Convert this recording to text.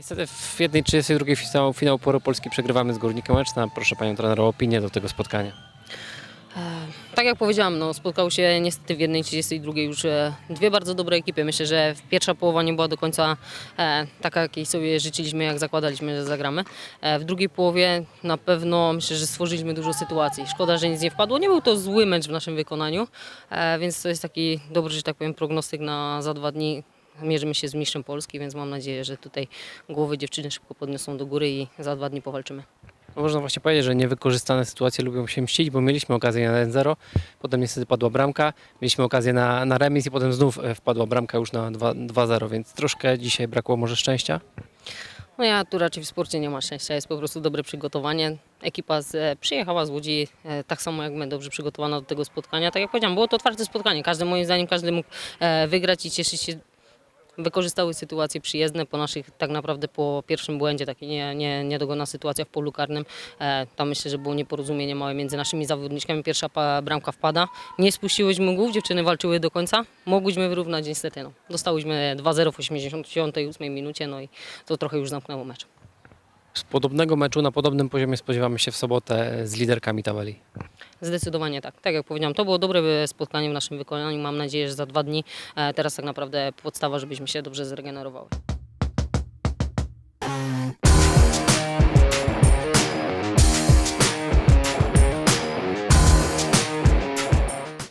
Niestety w 1.32 finał, finał Poro Polski przegrywamy z Górnikiem Łęczna. Proszę Panią trener o opinię do tego spotkania. Tak jak powiedziałam, no, spotkały się niestety w 1.32 już e, dwie bardzo dobre ekipy. Myślę, że pierwsza połowa nie była do końca e, taka, jakiej sobie życzyliśmy, jak zakładaliśmy, że zagramy. E, w drugiej połowie na pewno myślę, że stworzyliśmy dużo sytuacji. Szkoda, że nic nie wpadło. Nie był to zły mecz w naszym wykonaniu, e, więc to jest taki dobry, że tak powiem, prognostyk na za dwa dni. Mierzymy się z mistrzem Polski, więc mam nadzieję, że tutaj głowy dziewczyny szybko podniosą do góry i za dwa dni powalczymy. No można właśnie powiedzieć, że niewykorzystane sytuacje lubią się mścić, bo mieliśmy okazję na 1-0, potem niestety padła bramka, mieliśmy okazję na, na remis i potem znów e, wpadła bramka już na 2 2-0, więc troszkę dzisiaj brakło może szczęścia. No ja tu raczej w sporcie nie ma szczęścia, jest po prostu dobre przygotowanie. Ekipa z, e, przyjechała z Łodzi e, tak samo jak my, dobrze przygotowana do tego spotkania. Tak jak powiedziałam, było to otwarte spotkanie. Każdy moim zdaniem każdy mógł e, wygrać i cieszyć się. Wykorzystały sytuacje przyjezdne po naszych, tak naprawdę po pierwszym błędzie, taki nie, nie, sytuacja w polu karnym. E, tam myślę, że było nieporozumienie małe między naszymi zawodniczkami. Pierwsza pa, bramka wpada. Nie spuściłyśmy głów, dziewczyny walczyły do końca. Mogłyśmy wyrównać niestety. No. Dostałyśmy 2-0 w 88 minucie, no i to trochę już zamknęło mecz. Z podobnego meczu na podobnym poziomie spodziewamy się w sobotę z liderkami tabeli. Zdecydowanie tak. Tak jak powiedziałam, to było dobre spotkanie w naszym wykonaniu. Mam nadzieję, że za dwa dni e, teraz tak naprawdę podstawa, żebyśmy się dobrze zregenerowały.